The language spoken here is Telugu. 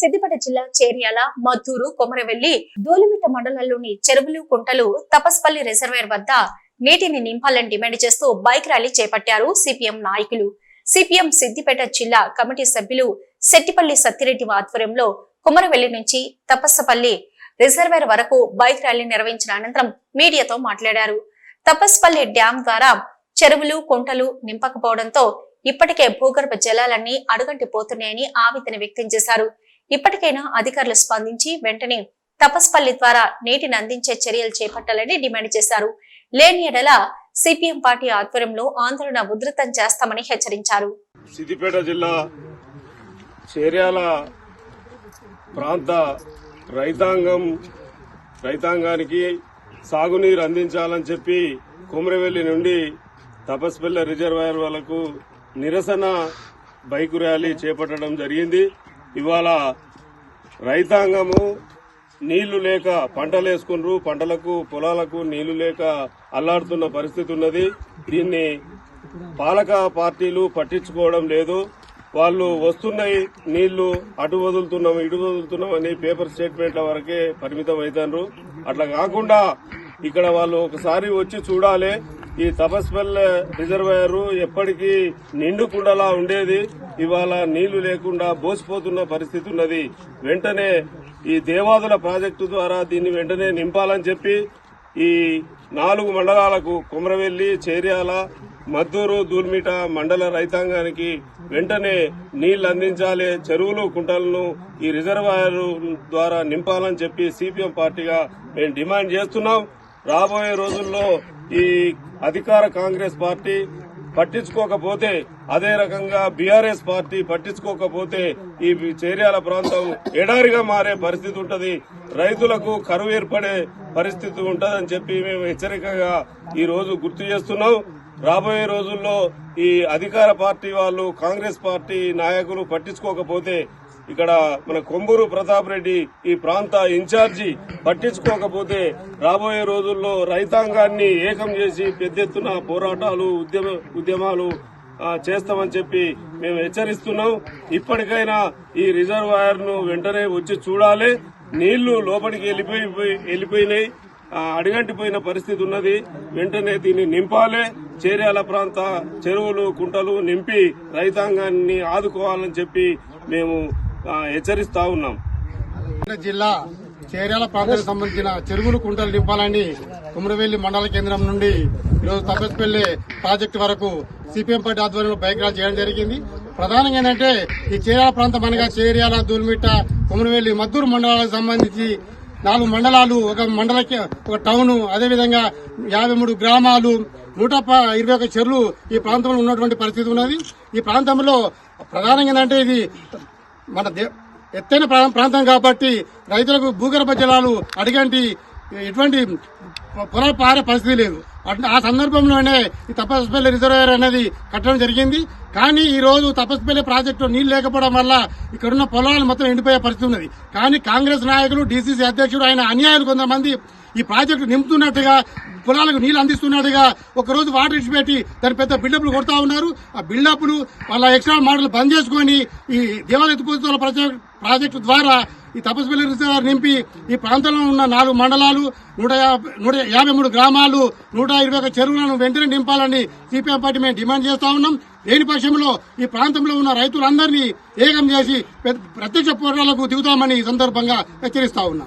సిద్దిపేట జిల్లా చేర్యాల మద్దూరు కొమరవెల్లి దూలిమిట్ట మండలాల్లోని చెరువులు కుంటలు తపస్పల్లి రిజర్వేర్ వద్ద నీటిని నింపాలని డిమాండ్ చేస్తూ బైక్ ర్యాలీ చేపట్టారు సిపిఎం నాయకులు. సిపిఎం సిద్దిపేట జిల్లా కమిటీ సభ్యులు సెట్టిపల్లి సత్తిరెడ్డి ఆధ్వర్యంలో కొమరవెల్లి నుంచి తపస్సపల్లి రిజర్వేర్ వరకు బైక్ ర్యాలీ నిర్వహించిన అనంతరం మీడియాతో మాట్లాడారు. తపస్పల్లి డ్యాం ద్వారా చెరువులు కుంటలు నింపకపోవడంతో ఇప్పటికే భూగర్భ జలాలన్నీ అడుగంటి పోతున్నాయని ఆవేదన వ్యక్తం చేశారు. ఇప్పటికైనా అధికారులు స్పందించి వెంటనే తపస్పల్లి ద్వారా నీటిని అందించే చర్యలు చేపట్టాలని డిమాండ్ చేశారు. లేని ఎడల సిపిఎం పార్టీ ఆధ్వర్యంలో ఆందోళన ఉధృతం చేస్తామని హెచ్చరించారు. సిద్దిపేట జిల్లా చేర్యాల ప్రాంత రైతాంగం రైతాంగానికి సాగునీరు అందించాలని చెప్పి కుమరవెల్లి నుండి తపస్పల్లి రిజర్వాయర్ వరకు నిరసన బైకు ర్యాలీ చేపట్టడం జరిగింది. ఇవాళ రైతాంగము నీళ్ళు లేక పంటలు వేసుకున్నారు పంటలకు పొలాలకు నీళ్ళు లేక అల్లాడుతున్న పరిస్థితి ఉన్నది. దీన్ని పాలక పార్టీలు పట్టించుకోవడం లేదు. వాళ్ళు వస్తున్నాయి నీళ్ళు అటు వదులుతున్నాం ఇటు వదులుతున్నాం అని పేపర్ స్టేట్మెంట్ల వరకే పరిమితం అవుతారు అట్లా కాకుండా ఇక్కడ వాళ్ళు ఒకసారి వచ్చి చూడాలి. ఈ తపస్పల్లె రిజర్వాయర్ ఎప్పటికీ నిండుకుండలా ఉండేది. ఇవాళ నీళ్ళు లేకుండా బోసిపోతున్న పరిస్థితి ఉన్నది. వెంటనే ఈ దేవాదుల ప్రాజెక్టు ద్వారా దీన్ని వెంటనే నింపాలని చెప్పి ఈ నాలుగు మండలాలకు కుమ్రవెల్లి చేర్యాల మద్దూరు దూల్మిట మండల రైతాంగానికి వెంటనే నీళ్ళు అందించాలి. చెరువులు కుంటలను ఈ రిజర్వాయర్ ద్వారా నింపాలని చెప్పి సిపిఎం పార్టీగా మేము డిమాండ్ చేస్తున్నాం. రాబోయే రోజుల్లో ఈ అధికార కాంగ్రెస్ పార్టీ పట్టించుకోకపోతే అదే రకంగా బీఆర్ఎస్ పార్టీ పట్టించుకోకపోతే ఈ చేర్యాల ప్రాంతం ఎడారిగా మారే పరిస్థితి ఉంటది. రైతులకు కరువు ఏర్పడే పరిస్థితి ఉంటదని చెప్పి మేము హెచ్చరికగా ఈ రోజు గుర్తు చేస్తున్నాం. రాబోయే రోజుల్లో ఈ అధికార పార్టీ వాళ్ళు కాంగ్రెస్ పార్టీ నాయకులు పట్టించుకోకపోతే ఇక్కడ మన కొంబూరు ప్రతాప్ రెడ్డి ఈ ప్రాంత ఇన్ఛార్జి పట్టించుకోకపోతే రాబోయే రోజుల్లో రైతాంగాన్ని ఏకం చేసి పెద్ద ఎత్తున పోరాటాలు ఉద్యమ ఉద్యమాలు చేస్తామని చెప్పి మేము హెచ్చరిస్తున్నాం. ఇప్పటికైనా ఈ రిజర్వాయర్ను వెంటనే వచ్చి చూడాలి. నీళ్ళు లోపలికి వెళ్ళిపోయి వెళ్ళిపోయినాయి. అడిగంటిపోయిన పరిస్థితి ఉన్నది. వెంటనే దీన్ని నింపాలి. చేర్యాల ప్రాంత చెరువులు కుంటలు నింపి రైతాంగాన్ని ఆదుకోవాలని చెప్పి మేము హెచ్చరిస్తా ఉన్నాం. జిల్లా చేర్యాల ప్రాంతానికి సంబంధించిన చెరువులు కుంటలు నింపాలని కుమరవెల్లి మండల కేంద్రం నుండి ఈరోజు తపస్పల్లి ప్రాజెక్టు వరకు సిపిఎం పార్టీ ఆధ్వర్యంలో బైక్ ర్యాలీ చేయడం జరిగింది. ప్రధానంగా ఏంటంటే ఈ చేర్యాల ప్రాంతం అనగా చేర్యాల దూల్మిట్ట కుమరవెల్లి మద్దూరు మండలాలకు సంబంధించి నాలుగు మండలాలు ఒక మండలకి ఒక టౌన్ అదేవిధంగా యాభై మూడు గ్రామాలు నూట ఇరవై ఒక చెరువులు ఈ ప్రాంతంలో ఉన్నటువంటి పరిస్థితి ఉన్నది. ఈ ప్రాంతంలో ప్రధానంగా ఏంటంటే ఇది మన దే- ఎత్తైన ప్రా- ప్రాంతం కాబట్టి రైతులకు భూగర్భ జలాలు అడిగంటి ఎటువంటి పొలాలు పారే పరిస్థితి లేదు. ఆ సందర్భంలోనే ఈ తపస్పల్లి రిజర్వాయర్ అనేది కట్టడం జరిగింది. కానీ ఈ రోజు తపస్పల్లి ప్రాజెక్టు నీళ్ళు లేకపోవడం వల్ల ఇక్కడున్న పొలాలు మొత్తం ఎండిపోయే పరిస్థితి ఉన్నది. కానీ కాంగ్రెస్ నాయకులు డీసీసీ అధ్యక్షుడు ఆయన అన్యాయులు కొంతమంది ఈ ప్రాజెక్టు నింపుతున్నట్టుగా పొలాలకు నీళ్ళు అందిస్తున్నట్టుగా ఒకరోజు వాటర్ వాటర్ ఇచ్చిపెట్టి దాని పెద్ద బిల్డప్లు కొడతా ఉన్నారు. ఆ బిల్డప్లు వాళ్ళ ఎక్స్ట్రా మోడల్ బంద్ చేసుకొని ఈ దేవాలయ ప్రాజెక్ట్ ప్రాజెక్టు ద్వారా ఈ తపస్పల్లి రిజర్వాయర్ నింపి ఈ ప్రాంతంలో ఉన్న నాలుగు మండలాలు నూట యాభై నూట యాభై మూడు గ్రామాలు నూట ఇరవై ఒక చెరువులను వెంటనే నింపాలని సిపిఎం పార్టీ మేము డిమాండ్ చేస్తా ఉన్నాం. లేని పక్షంలో ఈ ప్రాంతంలో ఉన్న రైతులందరినీ ఏకం చేసి ప్రత్యక్ష పోరాటాలకు దిగుతామని ఈ సందర్భంగా హెచ్చరిస్తా ఉన్నాం.